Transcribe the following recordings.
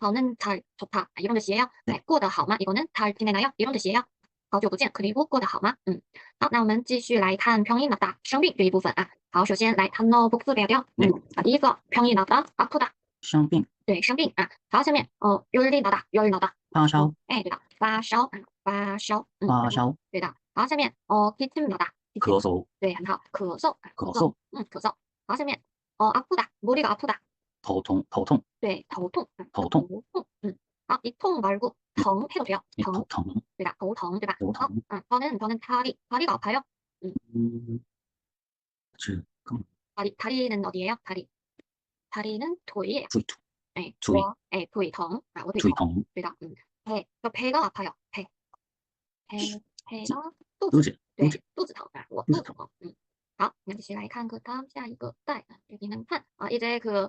好는 잘, 좋다. 아, 이런 뜻이에요. 네. 네, 过得好吗? 이거는 잘 지내나요? 이런 뜻이에요. 好久不见, 그리고 过得好吗? 음. 好,那我们继续来看 병이 나다, 生病这一部分啊.好,首先来 단어 복습해야 돼요. 네. 음. 자, 第一个 병이 나다, 아프다. 生病、对,生病啊. 好,下面 어, 열이 나다, 열 나다. 发烧、 예, 对的.发烧, 아, 发烧. 음, 发烧、对的.好,下面 어, 기침 나다. 기침. 咳嗽、对,很好. 咳嗽, 咳嗽、 음, 咳嗽. 好,下面 어, 아프다. 머리가 아프다. 头痛、头痛、对,头痛. 아, 头痛。 头痛. 음. 아, 이 통 말고 疼 해도 돼요. 哎 疼. 头疼、 对吧? 头疼, 对吧? 头疼 어, 아, 저는 저는 다리 다리가 아파요. 嗯，止更 다리 다리는 어디예요? 다리. 다리는 토이예요. 注意吐、 네, 토이. 워, 네, 토이 疼. 아, 我腿注意疼. 疼、 对的. 음. 배, 저 배가 아파요. 배. 배, 배가 肚 肚子,子、 네, 肚子、 肚子疼. 아, 我肚子肚子疼. 음. 好, 그냥 다시 来看 그 다음 下一个 딸. 여기는 판. 아, 이제 그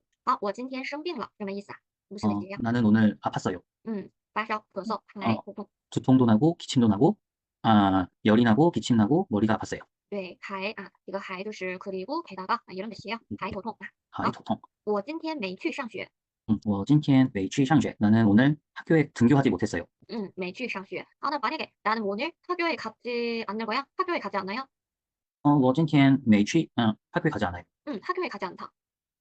好，我今天生病了，什么意思啊？무슨 哦 뜻이에요 ， 나는 오늘 아팠어요. 嗯，发烧、咳嗽、还 어 头痛。 두통도 나고 기침도 나고 아 열이 나고 기침 나고 머리가 아팠어요. 对，还啊，这个还就是 그리고 게다가 아, 이런 뜻이에요. 还头痛。啊 하이头痛. 我今天没去上学。 음, 我今天没去上学. 나는 오늘 학교에 등교하지 못했어요. 음, 没去上学. 아, 나 만약에 나는 오늘 학교에 가지 않는 거야? 학교에 가지 않나요? 어, 我今天没去, 어, 학교에 가지 않아요. 음, 학교에 가지 않다.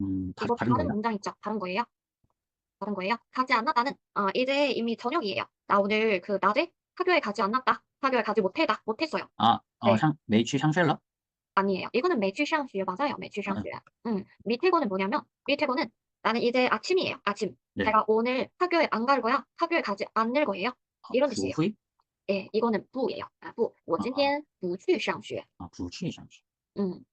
음, 다, 이거 다른 다른 거예요. 문장 있죠? 다른 거예요? 다른 거예요? 가지 않았다는 어, 이제 이미 저녁이에요. 나 오늘 그 낮에 학교에 가지 않았다. 학교에 가지 못해다. 못했어요. 아, 어, 네. 上没去上学了. 아니에요. 이거는 매주 상学맞아요. 매주 아. 상学. 음, 밑에 거는 뭐냐면 밑에 거는 나는 이제 아침이에요. 아침. 네. 제가 오늘 학교에 안 갈 거야. 학교에 가지 않을 거예요. 아, 이런 뜻이에요. 不会? 예, 이거는 부예요. 아, 부. 我今天不去上学. 아, 不去上学. 음.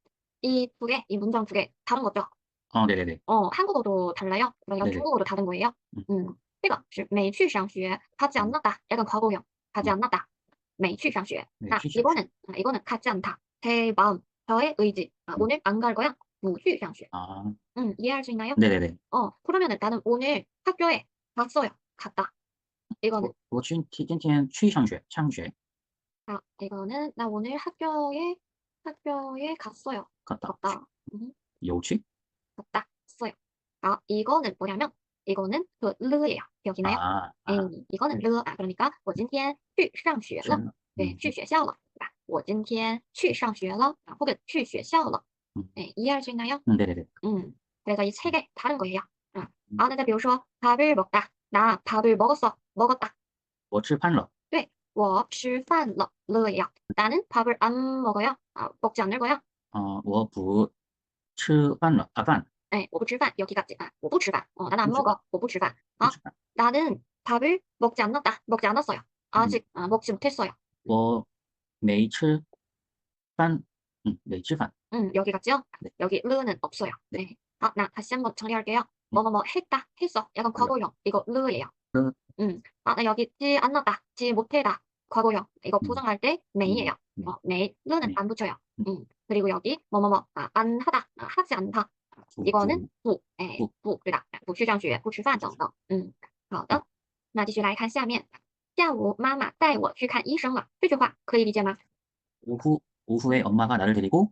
이 두 개, 이 문장 두 개 다른 거죠? 어, 네네네. 어, 한국어도 달라요? 그러면 네네. 중국어도 다른 거예요? 음. 음. 这个是没去上学. 가지 음. 않았다. 약간 과거형. 가지 음. 않았다. 没去上学. 네, 나 취 이거는 아, 이거는 가지 않다. 제 마음, 저의 의지. 아, 음. 오늘 안 갈 거야. 不去上学. 아, 음, 이해할 수 있나요? 네네네. 어, 그러면은 나는 오늘 학교에 갔어요. 갔다. 이거는 我我今今天去上学上学 아, 이거는 나 오늘 학교에 학교에 갔어요. 갔다. 갔다. 음, 有去? 갔다. 갔어요. 아, 이거는 뭐냐면 이거는 그 르예요. 기억이나요? 아, 아, 음, 이거는 르. 아, 그러니까 我今天去上学了. 学了. 对， 음, 去学校了，对吧？我今天去上学了，啊或者去学校了。 음. 네, 이해할 수 있나요? 음, 네네네. 음, 그래서 이 세 개 다른 거예요. 아, 음. 아, 근데 比如说 밥을 먹다. 나 밥을 먹었어. 먹었다. 我吃饭了.我吃饭了. 르예요. 나는 밥을 안 먹어요. 아, 먹지 않을 거야. 呃，我不 吃饭了啊，饭 네, 我不吃饭. 여기까지. 아, 我不吃饭. 어, 나는 안 不吃 먹어. 我不吃饭. 不 아, 吃饭。 나는 밥을 먹지 않았다. 먹지 않았어요. 아직 아, 먹지 못했어요. 我没吃饭，嗯，没吃饭。 음, 여기 같죠? 네. 여기 르는 없어요. 네. 네. 아, 나 다시 한번 정리할게요. 뭐뭐뭐 했다, 했어. 약간 과거형. 이거 르예요. 르. 음. 아, 나 여기 지 않았다, 지 못해다. 과거형. 이거 음. 부정할 때 메이예요. 네. 어, 메이. 르는 네. 안 붙여요. 음. 음. 그리고 여기 뭐뭐뭐 아, 안 하다, 아, 하지 않다. 不 이거는 不, 에, 不。不,对吧?不去上学,不吃饭等等. 음. 好的.那继续来看下面.下午妈妈带我去看医生了.这句话可以理解吗? 오후 오후에 엄마가 나를 데리고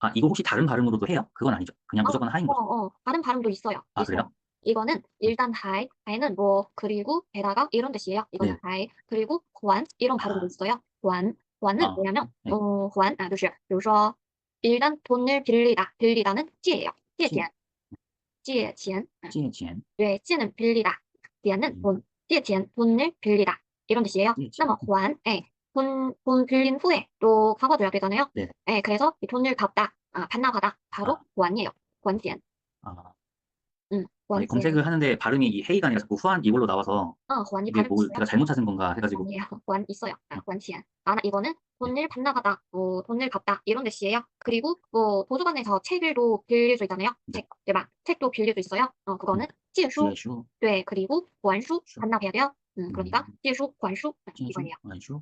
아, 이거 혹시 다른 발음으로도 해요? 그건 아니죠. 그냥 어, 무조건 하인 어, 거죠. 어, 다른 발음도 있어요. 아, 있어요. 그래요? 이거는 일단 하이, 하이는 뭐 그리고 게다가 이런 뜻이에요. 이거는 네. 하이 그리고 관 이런 발음도 아. 있어요. 관, 관은 아, 뭐냐면 네. 어, 관, 아, 就是比如说 일단 돈을 빌리다, 빌리다는 借예요. 借借钱,借钱. 아, 借钱 네, 借는 빌리다, 钱은 음. 돈, 借钱 돈을 빌리다 이런 뜻이에요. 借钱 그러면 관, 예, 돈, 돈 빌린 후에 또 갚아줘야 되잖아요. 네. 네, 그래서 이 돈을 받다, 아, 반납하다. 바로 아. 원이에요. 보안지안. 아, 아니, 검색을 하는데 발음이 이 헤이가 아니라 자꾸 후한 이걸로 나와서 어, 이게 뭐 있어요? 제가 잘못 찾은 건가 해가지고 아니에요. 보안 있어요. 아, 아. 아 네. 어. 보안지안. 아, 이거는 돈을 반납하다, 뭐, 돈을 갚다, 이런 뜻이에요. 그리고 어, 뭐, 도서관에서 책을도 빌릴 수 있잖아요. 네. 책, 네, 막, 책도 빌릴 수 있어요. 어, 그거는 음. 지수, 네, 그리고 보안수, 수. 반납해야 돼요. 그러니까 음, 그러니까 지수, 관수, 이거예요. 완수,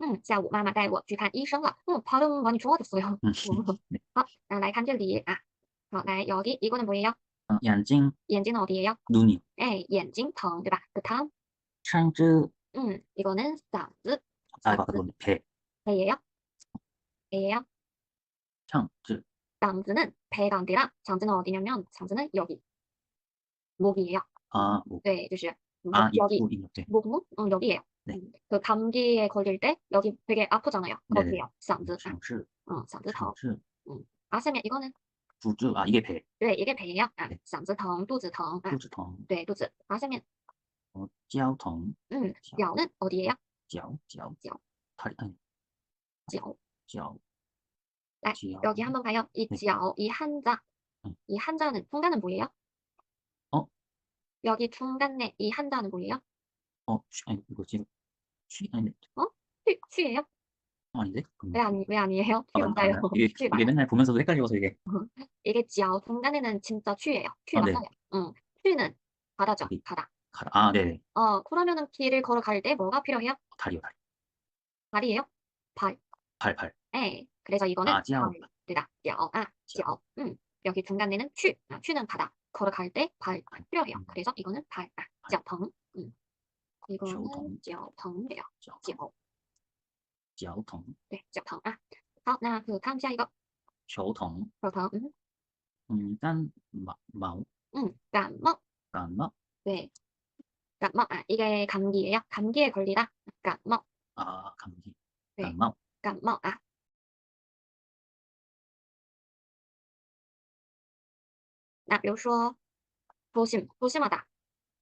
음, 下午妈妈带我去看医生了. 음, 발음 많이 좋아졌어요. 음, 어. 네. 好, 나, 来看这里. 아, 好, 来, 여기, 이거는 뭐예요? 어,眼睛、 眼睛 어디예요? 눈이, 에, 眼睛 疼, 对吧? 그 다음, 肠子, 음, 이거는 嗓子, 아, 아까 그건 배, 배예요? 배예요? 肠子,嗓子는 배가 아니라 장즈는 어디냐면 장즈는 여기 목이에요. 아, 뭐, 네, 就是 아, 여기 입구, 입, 네. 목목 응, 여기에요. 네. 음, 그 감기에 걸릴 때 여기 되게 아프잖아요. 네네. 거기에요. 嗓子, 아, 肠子, 어, 嗓子疼. 肠子, 아세면 이거는 부주, 아, 이게 배, 네, 이게 배예요. 아, 네. 嗓子疼,肚子疼. 아, 肚子疼, 네, 肚子. 아세면 어, 脚疼, 음, 脚, 뼈는 어디예요? 脚, 脚, 脚. 다리, 아니, 脚. 脚, 네, 脚, 여기 한번 봐요. 이 네. 脚, 이 한자. 음. 이 한자는 중간은 뭐예요? 어? 여기 중간에 이 한자는 뭐예요? 어, 취, 아니, 이거 지금, 취, 아니, 취, 취예요? 아닌데? 그럼 왜 아니 왜 아니에요? 취 아, 맞아요. 이게, 취 이게 맞아요. 맨날 보면서도 헷갈려서 이게 이게 지ao 중간에는 진짜 취예요. 취 아, 네. 맞아요. 응. 취는 바다죠. 여기. 바다. 가라. 아, 네네. 어, 그러면은 길을 걸어갈 때 뭐가 필요해요? 다리요, 다리. 발이에요? 발. 발, 발. 에. 그래서 이거는 아, 지ao. 발. 되다. 지ao. 아, 지ao. 응. 여기 중간에는 취. 아, 취는 바다. 걸어갈 때 발 필요해요. 음. 그래서 이거는 발. 아, 발. 지ao 응. 이 거는 지ao 지ao 래요 脚 지ao. 脚疼 네, 지ao 啊. 好，那그 다음 下一个头疼 그 다음 음, 음, 단 마, 마오 음, 感冒 감마 네. 감冒. 아, 이게 감기예요. 감기에 걸리다. 감冒. 아, 감기 네. 감마 感冒 아. 나, 比如说 조심, 조심하다.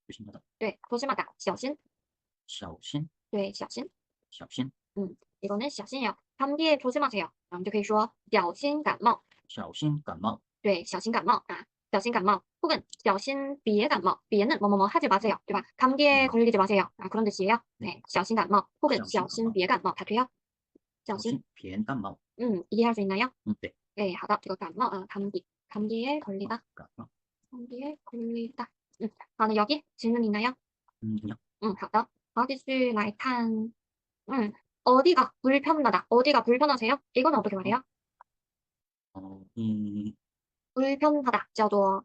조심하다 对, 조심하다. 小心. 小心对,小心.小心 이거는 小心요 감기에 조심하세요. 我们就可以说小心感冒.小心感冒对,小心感冒 아. 小心感冒. 혹은 小心别感冒.别는 뭐뭐뭐 하지 마세요. 对吧? 감기에 음. 걸리지 마세요. 아, 그런 뜻이에요. 네, 小心感冒. 혹은 小心感冒. 小心别感冒. 다 돼요? 小心.小心别感冒 음, 이해할 수 있나요? 음, 네 네, 하다. 이거 감冒, 아, 감기. 감기에 걸리다. 감마 감기에 걸리다. 음, 아, 여기 질문 있나요? 음, 그냥 응, 好的. 好，继续来看. 음, 어디가 불편하다. 어디가 불편하세요? 이건 어떻게 말해요? 어, 이 불편하다. 叫做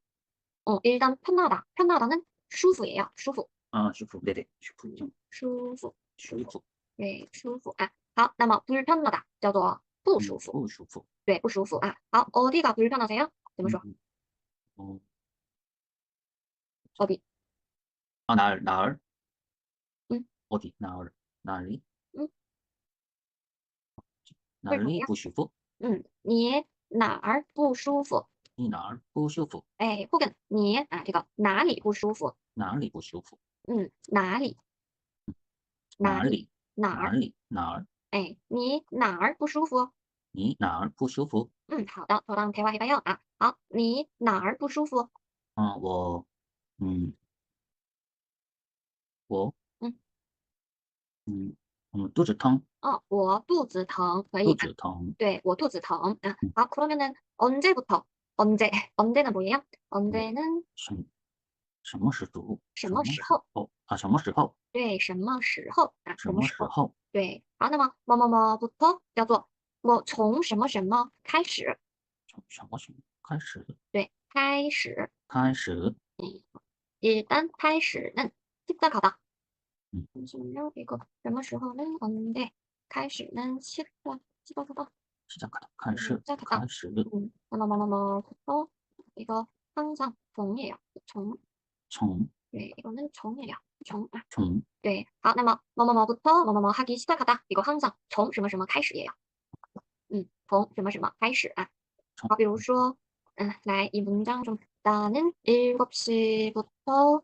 어, 일단 편하다. 편하다는 舒服예요. 舒服. 아, 슈프 네네 슈프 좀 舒服. 슈프 네, 舒服. 아, 好, 那么 불편하다. 叫做不舒服. 부 슈프 네, 不舒服. 아, 好, 어디가 불편하세요? 怎么说? 음, 어, 어디? 아, 날, 날 응? 어디 날 날이 응? 날이 뭐야? 不舒服 음, 你哪儿不舒服?你哪儿不舒服 에, 혹은 你, 아, 이거 哪里不舒服?哪里不舒服 음, 哪里?哪里哪儿?哪里哪儿 에, 你哪儿不舒服?你哪儿不舒服 음, 好的, 저랑 대화해봐요. 아, 好,你哪儿不舒服?啊，我，嗯，我， 嗯，嗯， 嗯，肚子疼， 어, 我肚子疼可以肚 아, 子疼， 네, 我肚子疼 아, 음. 아, 그러면은 언제부터 언제 언제는 뭐예요? 언제는 什什么时候？什么时候？候？啊，什么时候？对什么时候啊什么什么时候时候？对好那么么么么부터叫做我从什么什么开始从什么时候开始？对开始开始， 일단开始는 시작하다 음. 잠시만요 이거 什么时候는 언제 开始는 시작 시작하다 시작하다，开始， 시작하다 开始， 음, 뭐뭐뭐뭐부터 이거 항상 종이에요. 종. 从 네, 이거는 종이에요. 종. 아, 从 네. 好, 那么 뭐뭐뭐부터 뭐뭐뭐 하기 시작하다. 이거 항상 从什么什么开始예요. 음, 从什么什么开始 아. 从 아, 比如说, 음, 来, 이 문장 좀 나는 7시부터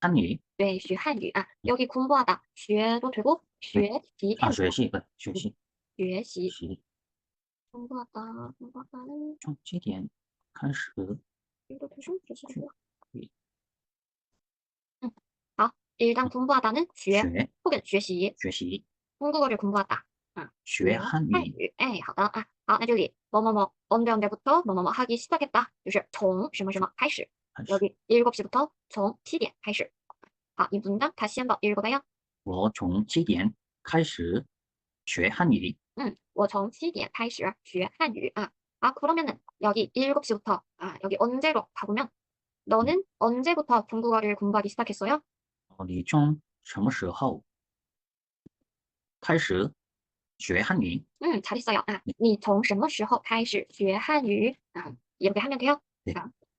汉语对，学汉语啊。여기 공부하다学도 되고 学习啊 도 学习不学习学习习 공부하다 공부하다는 从几点开始？ 도 되죠? 学习도 되고. 네. 음. 好, 일단 공부하다는 学学혹은 学习学习 한국어를 공부하다. 学汉语 한유. 에이, 好的啊. 好,那这里 뭐뭐뭐 언제 언제부터 뭐뭐뭐 하기 시작했다. 就是从什么什么开始. 开始。 여기 7시부터 从7点开始. 好, 이 문장 다시 한번 읽어봐요. 我从七点开始学汉语。 응, 我从7点开始学汉语. 아, 아 그러면은 여기 7시부터 아, 여기 언제로 가보면 너는 언제부터 중국어를 공부하기 시작했어요? 哦，你从什么时候开始学汉语？ 응, 잘했어요. 아, 你从什么时候开始学汉语? 아, 이렇게 하면 돼요. 네. 아,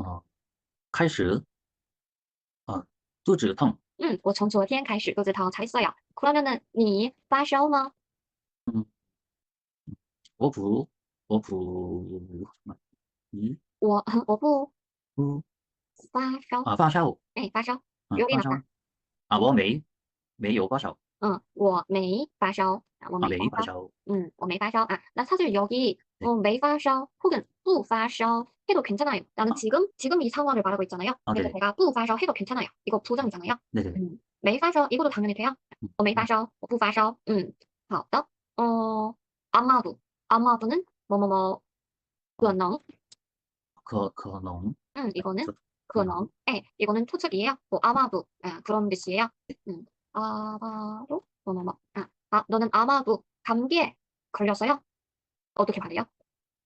啊开始啊肚子痛。嗯，我从昨天开始肚子疼才써요。그러면은你发烧吗？我不我不嗯我我不不发烧。啊发烧哎，发烧。啊有点难发烧啊我没没有发烧嗯，我没发烧。啊我啊没发烧。没发烧 음, 어, 没发烧 아, 나 사실 여기 네. 어, 没发烧 혹은 不发烧 해도 괜찮아요. 나는 아. 지금 지금 이 상황을 말하고 있잖아요. 아, 그래서 네. 제가 부발서 해도 괜찮아요. 이거 부정이잖아요. 네네. 음, 네, 매발서 이것도 당연히 돼요. 음. 어, 네, 매발서, 어, 부발서, 음, 好的. 어, 아마도 아마도는 뭐뭐뭐 그어농. 그 그어농. 음, 이거는 그어농. 예, 이거는 토착이에요. 뭐 아마도 아, 예, 그런 뜻이에요. 음, 아마도 뭐뭐뭐. 아, 아, 너는 아마도 감기에 걸렸어요. 어떻게 말해요?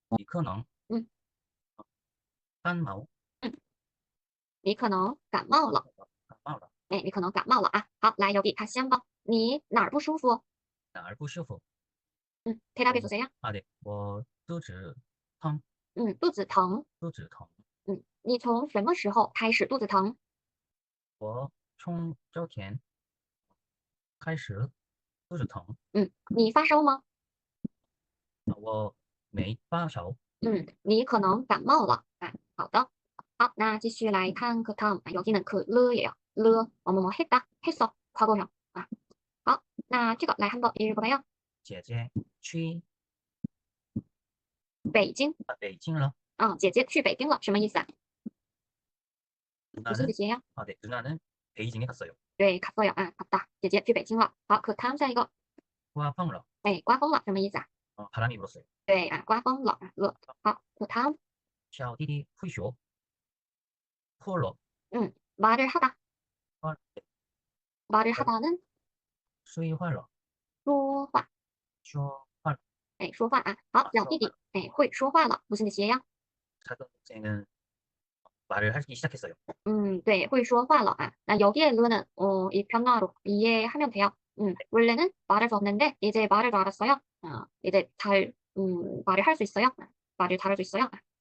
어, 그어농. 嗯感冒你可能感冒了。感冒了哎，你可能感冒了啊。好，来여기 다시 한번. 你哪儿不舒服?哪儿不舒服 음, 대답해 주세요. 아 네我肚子疼 음, 肚子疼.肚子疼嗯，你从什么时候开始肚子疼?我从昨天开始肚子疼嗯，你发烧吗?我没发烧嗯，你可能感冒了. 아, 好的. 好, 나 继续来看그 다음. 아, 여기는 그 르예요. 르, 뭐뭐뭐 했다, 했어, 과거형. 아, 好, 나 这个来 한번 읽어봐요. 姐姐去北京.北京了 어, 姐姐去北京了.什么意思啊? 무슨 누나는 뜻이에요? 아 네 누나는 베이징에 갔어요 네, 갔어요. 아, 갔다. 姐姐去北京了. 好, 그 다음 자 이거. 刮风了 네, 刮风了.什么意思啊? 어, 바람이 불었어요 对啊，刮风了，热。好，그 다음 小弟弟会学破了 말을 하다. 아, 말을 하다는 睡坏了 说话，说话哎，说话啊。好，小弟弟，哎，会说话了，무슨뜻이에요？ 작은 동생은 말을 하기 시작했어요. 음, 네, 会说话了啊. 나 여기에는 어, 이 변화로 이해하면 돼요. 음, 원래는 말을 줬는데 이제 말을 알았어요. 아, 이제 잘 음, 말을 할 수 있어요. 말을 잘할 수 있어요.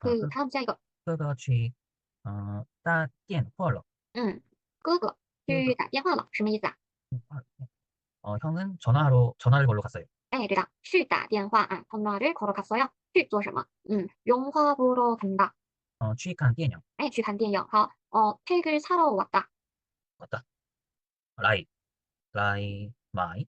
好, 그 그- 다음 자 이거 哥哥去嗯、打电话了。 음, 哥哥去打电话了什么意思啊? 어, 형은 전화하러 전화를 걸러 갔어요. 哎，对的，去打电话啊， 전화를 걸어 갔어요. 去做什么？嗯， 영화 보러 간다. 어, 취직한 电影 哎，去看电影。好，어 책을 사러 왔다. 왔다. 라이 라이 마이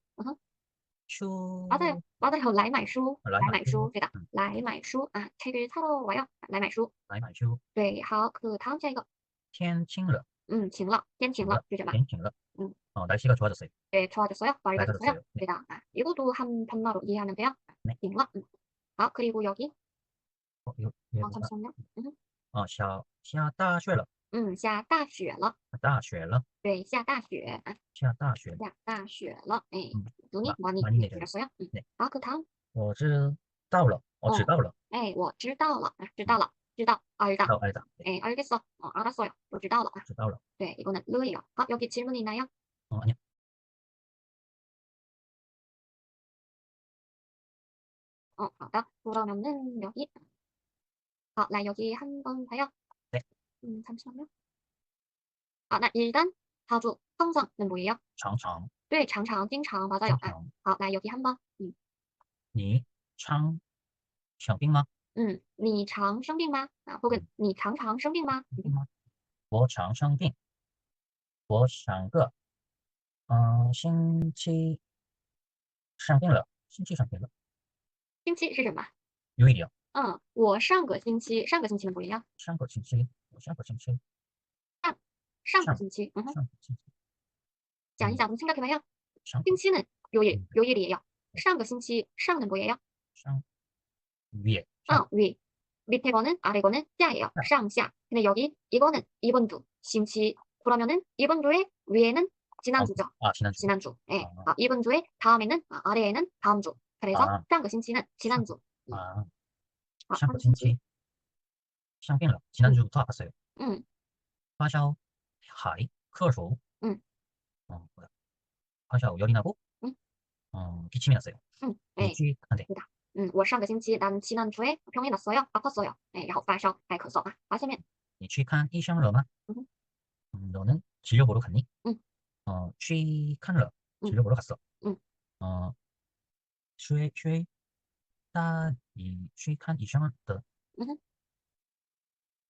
어허. 슈 맞아요, 맞아요. 来买书， 아, 来来买书买书，对的嗯，来买书啊，책을 사러 와요. 来买书。 라이 마이 슈 对，好，그 다음 자 이거，天晴了嗯，晴了，天晴了，是什么？ 天晴了 음. 어, 날씨가 좋아졌어요. 네, 좋아졌어요. 맑아졌어요. 맑아졌어요. 네. 네, 다 아, 이것도 한 변화로 이해하면 돼요. 네. 晴了. 음. 아, 그리고 여기, 어, 이거 이거 어, 뭐가? 잠시만요. 음, 어, 下下大雪了， 음, 下大雪了. 大雪了，对，下大雪啊，下大雪了。下大雪了. 예, 음, 눈이 마- 많이 많이 내려요. 내렸어요. 음. 네. 아, 그 다음, 我知道了，我 어. 知道了，哎，我知道了，啊知道了，知道, 알다. 어, 알다. 네, 예, 알겠어. 어, 알았어요. 我知道了. 아, 知道了。 네, 이거는 르예요. 아, 여기 질문 있나요? 어, 아니야. 어, 알다. 그러면은 여기. 아, 나 여기 한 번 봐요. 네. 음, 잠시만요. 아, 나 일단 자주 항상은 뭐예요? 常常，对, 常常, 经常 맞아요. 经 아, 常。 아, 나 여기 한 번. 음, 你常生病吗？ 음, 你常生病吗? 아, 혹은 你常常生病吗?生病吗？我常生病。我上个嗯星期生病了，星期生病了，星期是什么?有一点。 어, 我上个星期, 上个星期는 뭐예요? 上个星期，我 上个星期，上个上星期. 음흠. 上个星期， 자, 이제 한번 생각해봐요. 上 星期는 요일, 음. 요일이에요. 上个星期, 上는 뭐예요? 上위에 상 어, 위. 밑에 거는 아래 거는 샤예요. 상샤. 근데 여기 이거는 이번 주,星期. 그러면은 이번 주에 위에는 지난주죠. 아 지난주 지난주. 예. 아. 아, 이번 주에 다음에는 아, 아래에는 다음 주. 그래서 아. 上个星期는 지난주. 啊 아, 上个星期 生病了， 지난주부터 아팠어요. 음, 发烧、还咳嗽， 음. 어 뭐야?发烧 열이 나고, 음. 어 기침이 났어요. 음, 예. 일주일한테 음, 我上个星期, 난 지난주에 병이 났어요. 아팠어요. 예, 然后发烧, 还咳嗽. 아, 마시면, 니 취직한 医生了吗? 음. 음, 너는 진료 보러 갔니? 음. 어, 취직한 了, 음. 진료 보러 갔어. 음. 어, 学学大你취직한 医生的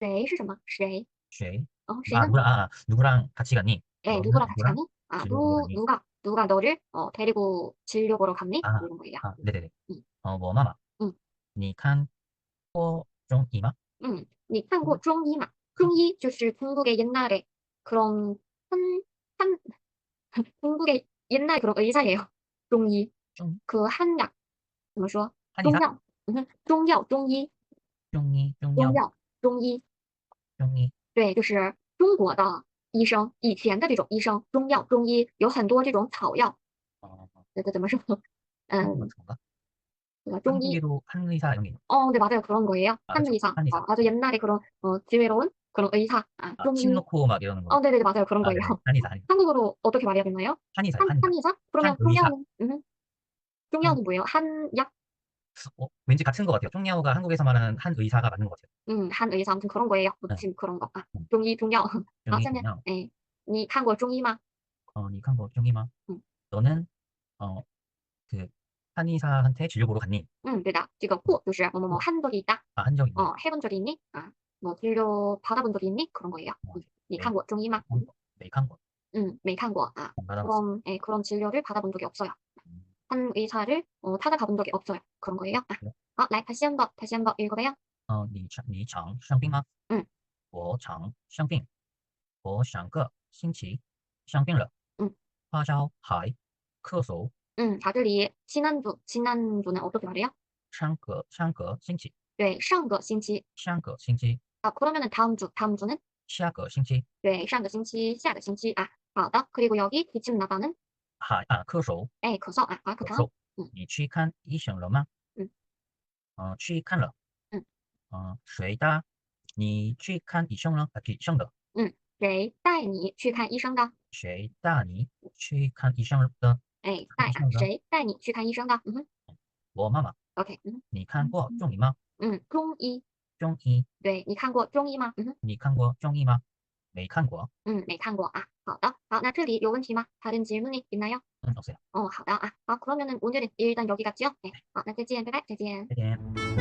谁是什么?谁?谁? 어, 아,谁는 누구랑 아, 아, 누구랑 같이 갔니? 예, 너는 누구랑 같이 누구랑 가니? 아, 진료 누, 보러 가니? 누가, 누가 너를 어, 데리고 진료 보러 갔니? 아. 이런 거예요. 아, 네네네. 음. 어, 뭐妈妈. 음. 你看过中医吗?嗯，你看过中医吗？中医就是中国의 옛날에 그런 한, 한, 중국의 옛날 그런 의사예요. 중이. 중- 그 한약, 怎么说? 한의사? 중药. 음, 中药,中医,中医中药中药,中医. 中医对，就是中国的医生，以前的这种医生，中药、中医有很多这种草药， 어, 这个怎么说？嗯， 그런가? 这个中医 한국에도 한의사 이런 게 있나? 어, 네, 맞아요. 그런 거예요. 아, 한의사. 한의사. 어, 아주 옛날에 그런, 어, 지혜로운 그런 의사. 아, 아, 좀, 침 놓고 막 이러는 거. 어, 네네, 맞아요. 그런 아, 거예요. 네네. 한의사, 한의사. 한국어로 어떻게 말해야 되나요? 한의사, 한, 한의사. 한의사? 그러면 한의사. 중药은, 음, 중药은 뭐예요? 한약? 어, 왠지 같은 것 같아요. 쪽냐오가 한국에서 말하는 한 의사가 맞는 것 같아요. 음, 한 의사 아무튼 그런 거예요. 뭐 네. 그런 거. 아, 음. 중이 중요. 아, 중이 선생님. 쫑이마. 네. 어, 니 한국 중이마. 음. 너는 어, 그 한의사한테 진료 보러 갔니? 응, 네다. 지금 후, 요새 뭐뭐뭐 한 적이 있다. 아, 한 적이 있네. 어, 해본 적이 있니? 아, 뭐 진료 받아본 적이 있니? 그런 거예요. 어, 니 한국 중이마. 음, 메이칸 응, 네, 메이칸 아, 어, 그런 예, 네, 그런 진료를 받아본 적이 없어요. 음. 한 의사를 어, 찾아가본 적이 없어요. 그런 거예요. 아, 네. 어,来 다시 한번 다시 한번 읽어봐요. 哦，你常你常生病吗？嗯，我常生病，我上个星期生病了。嗯，发烧还咳嗽， 음, 다들 이 지난주 지난주는 어떻게 말해요? 上个上个星期，对，上个星期。上个星期， 아, 그러면은 다음 주 다음 주는 下个星期对，上个星期下个星期 아, 好的. 그리고 여기 기침 나다는 哈啊咳嗽，哎咳嗽啊啊咳嗽，嗯，你去看医生了吗？嗯，嗯去看了，嗯，嗯谁的？你去看医生了？啊医生的，嗯，谁带你去看医生的？谁带你去看医生的？哎带谁带你去看医生的？嗯哼，我妈妈。OK，嗯，你看过中医吗？嗯，中医，中医，对你看过中医吗？嗯哼，你看过中医吗？ 没看过。嗯，没看过啊。好的，好，那这里有问题吗？다른질문이있나요？ 嗯，없어요。 어, 好的啊。好，그러면은오늘은일단여기까지요。 네，好，那再见，拜拜，再见。再见。